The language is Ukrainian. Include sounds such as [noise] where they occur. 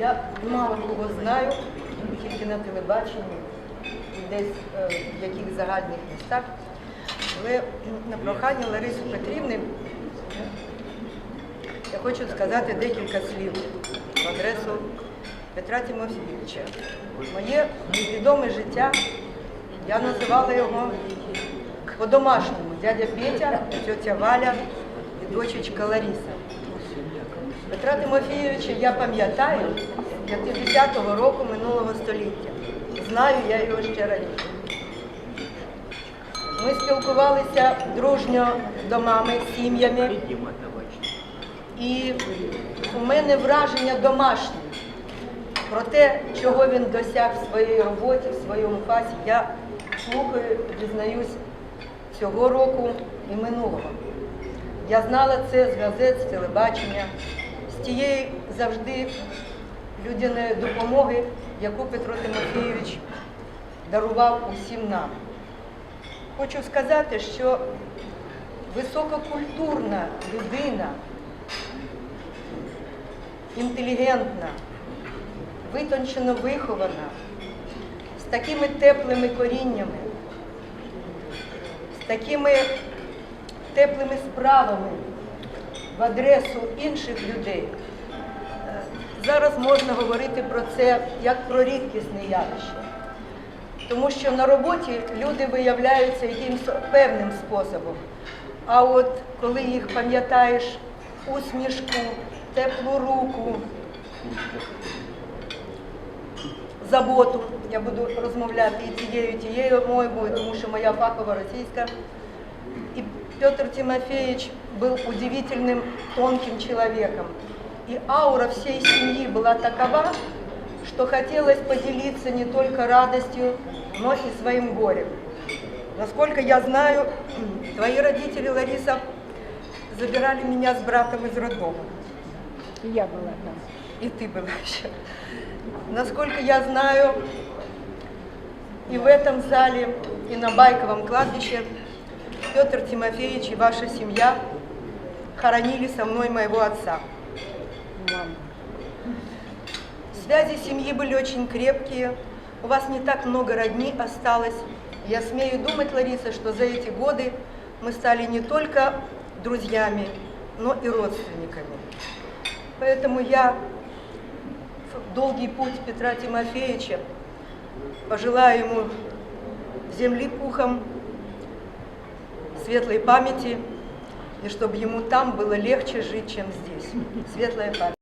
Я мало кого знаю, тільки на телебаченні десь е, в яких загальних містах. Але на прохання Лариси Петрівни я хочу сказати декілька слів в адресу Петра Тимофійовича. Моє відоме життя, я називала його по-домашньому дядя Петя, тетя Валя і дочечка Лариса. Петра Тимофійовича я пам'ятаю 50-го року минулого століття. Знаю я його ще раніше. Ми спілкувалися дружньо домами, сім'ями. І у мене враження домашнє про те, чого він досяг в своїй роботі, в своєму фасі. Я слухаю, дізнаюсь цього року і минулого. Я знала це з газет, з телебачення, з тієї завжди людяної допомоги, яку Петро Тимофійович дарував усім нам. Хочу сказати, що висококультурна людина, інтелігентна, витончено вихована, з такими теплими коріннями, з такими теплими справами в адресу інших людей. Е, Зараз можна говорити про це як про рідкісне явище. Тому що на роботі люди виявляються якимось певним способом. А от коли їх пам'ятаєш усмішку, теплу руку, заботу, я буду розмовляти і тією, і тією мовою, тому що моя фахова російська. И Петр Тимофеевич был удивительным, тонким человеком. И аура всей семьи была такова, что хотелось поделиться не только радостью, но и своим горем. Насколько я знаю, [clears throat] твои родители, Лариса, забирали меня с братом из роддома. И я была там. И ты была еще. Насколько я знаю, и в этом зале, и на Байковом кладбище Петр Тимофеевич и ваша семья хоронили со мной моего отца. Связи семьи были очень крепкие. У вас не так много родни осталось. Я смею думать, Лариса, что за эти годы мы стали не только друзьями, но и родственниками. Поэтому я в долгий путь Петра Тимофеевича пожелаю ему земли пухом, светлой памяти, и чтобы ему там было легче жить, чем здесь. Светлая память.